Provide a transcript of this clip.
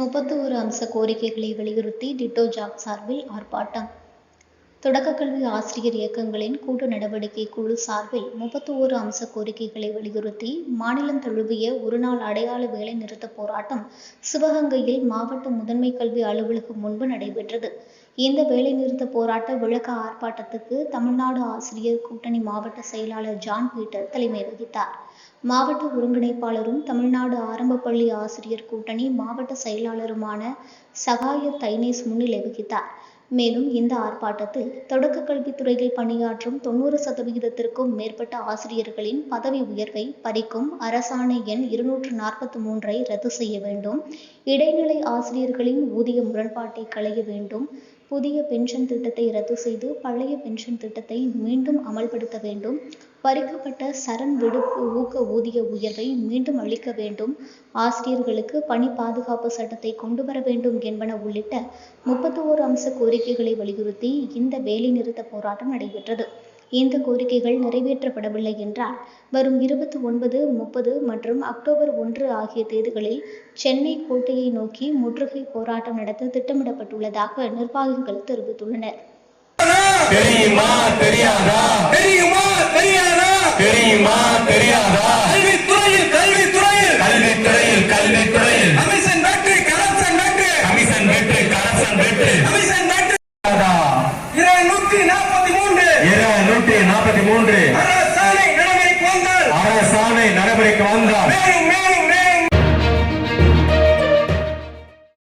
முப்பத்தோரு அம்ச கோரிக்கைகளை வலியுறுத்தி டிட்டோ ஜாப் சார்பில் ஆர்ப்பாட்டம். தொடக்க கல்வி ஆசிரியர் இயக்கங்களின் கூட்டு நடவடிக்கை குழு சார்பில் முப்பத்தி ஓரு அம்ச கோரிக்கைகளை வலியுறுத்தி மாநிலம் தழுவிய ஒருநாள் அடையாள வேலை நிறுத்த போராட்டம் சிவகங்கையில் மாவட்ட முதன்மை கல்வி அலுவலகம் முன்பு நடைபெற்றது. இந்த வேலைநிறுத்த போராட்ட விளக்க ஆர்ப்பாட்டத்துக்கு தமிழ்நாடு ஆசிரியர் கூட்டணி மாவட்ட செயலாளர் ஜான் பீட்டர் தலைமை வகித்தார். மாவட்ட ஒருங்கிணைப்பாளரும் தமிழ்நாடு ஆரம்ப பள்ளி ஆசிரியர் கூட்டணி மாவட்ட செயலாளருமான சகாய தைனேஸ் முன்னிலை வகித்தார். மேலும் இந்த ஆர்ப்பாட்டத்தில் தொடக்க கல்வித்துறையில் பணியாற்றும் தொண்ணூறு சதவிகிதத்திற்கும் மேற்பட்ட ஆசிரியர்களின் பதவி உயர்வை பறிக்கும் அரசாணை எண் இருநூற்று நாற்பத்தி மூன்றை ரத்து செய்ய வேண்டும். இடைநிலை ஆசிரியர்களின் ஊதிய முரண்பாட்டை களைய வேண்டும். புதிய பென்ஷன் திட்டத்தை ரத்து செய்து பழைய பென்ஷன் திட்டத்தை மீண்டும் அமல்படுத்த வேண்டும். பறிக்கப்பட்ட சரண் விடுப்பு ஊக்க ஊதிய உயர்வை மீண்டும் அளிக்க வேண்டும். ஆசிரியர்களுக்கு பணி பாதுகாப்பு சட்டத்தை கொண்டு வர வேண்டும் என்பன உள்ளிட்ட முப்பத்தி ஓரு அம்ச கோரிக்கைகளை வலியுறுத்தி இந்த வேலைநிறுத்த போராட்டம் நடைபெற்றது. இந்த கோரிக்கைகள் நிறைவேற்றப்படவில்லை என்றால் வரும் இருபத்தி ஒன்பது முப்பது மற்றும் அக்டோபர் ஒன்று ஆகிய தேதிகளில் சென்னை கோட்டையை நோக்கி முற்றுகை போராட்டம் நடத்த திட்டமிடப்பட்டுள்ளதாக நிர்வாகிகள் தெரிவித்துள்ளனர். தெரியுமா? தெரியாதா? தெரியுமா? தெரியாதா? கல்வித்துறையில் கல்வித்துறையில். கல்வித்துறையில் கல்வித்துறையில். கமிஷன் பெற்று கலப்சன் பெற்று. கமிஷன் பெற்று கலப்சன் பெற்று. கமிஷன் பெற்று. இருநூத்தி நாற்பத்தி மூன்று. இருநூத்தி நாற்பத்தி மூன்று. அரசாணை நடைமுறைக்கு வந்தால். அரசாணை நடைமுறைக்கு வந்தால். மேலும் மேலும்